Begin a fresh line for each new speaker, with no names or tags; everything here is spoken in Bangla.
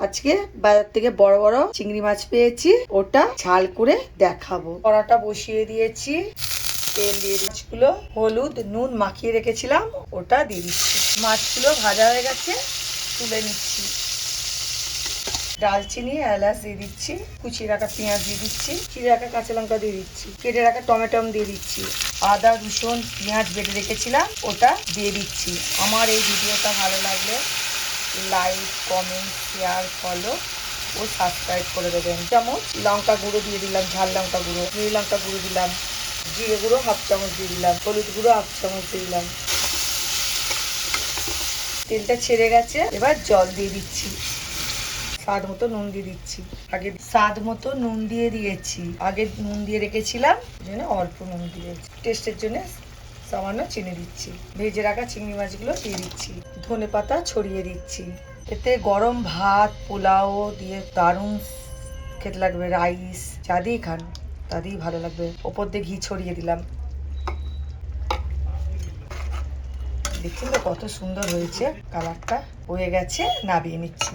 আজকে বাজার থেকে বড় বড় চিংড়ি মাছ পেয়েছি। ওটা ঝাল করে দেখাবো। কড়াটা বসিয়ে দিয়েছি। তেল দিয়ে মাছগুলো হলুদ, নুন মাখিয়ে রেখেছিলাম। ওটা দিয়ে দিচ্ছি। মাছগুলো ভাজা হয়ে গেছে। তুলে নিচ্ছি। ডালচিনি, এলাচ দিয়ে দিচ্ছি। কুচিয়ে রাখা পেঁয়াজ দিয়ে দিচ্ছি। চিড়ে রাখা কাঁচা লঙ্কা দিয়ে দিচ্ছি। কেটে রাখা টমেটম দিয়ে দিচ্ছি। আদা, রসুন, পেঁয়াজ বেটে রেখেছিলাম। ওটা দিয়ে দিচ্ছি। আমার এই ভিডিওটা ভালো লাগলে লাইক, কমেন্ট, শেয়ার, ফলো ও সাবস্ক্রাইব করে দেবেন। চামচ লঙ্কা গুঁড়ো দিয়ে দিলাম, ঝাল লঙ্কা গুঁড়ো, নীল লঙ্কা গুঁড়ো দিলাম, জিরে গুঁড়ো হাফ চামচ দিয়ে দিলাম, হলুদ গুঁড়ো হাফ চামচ দিয়ে দিলাম। তেলটা ছেড়ে গেছে, এবার জল দিয়ে দিচ্ছি। স্বাদ মতো নুন দিয়ে দিচ্ছি। আগে স্বাদ মতো নুন দিয়ে দিয়েছি। আগে নুন দিয়ে রেখেছিলাম জন্য অল্প নুন দিয়েছি। টেস্টের জন্য সামান্য চিনি দিচ্ছি। ভেজে রাখা চিংড়ি মাছগুলো দিয়ে দিচ্ছি। ধনে পাতা ছড়িয়ে দিচ্ছি। এতে গরম ভাত, পোলাও দিয়ে দারুণ খেতে লাগবে, রাইস, যা দিয়েই খান, তা দিয়েই ভালো লাগবে। ওপর দিয়ে ঘি ছড়িয়ে দিলাম। দেখছেন তো কত সুন্দর হয়েছে? কালারটা হয়ে গেছে, নাবিয়ে নিচ্ছি।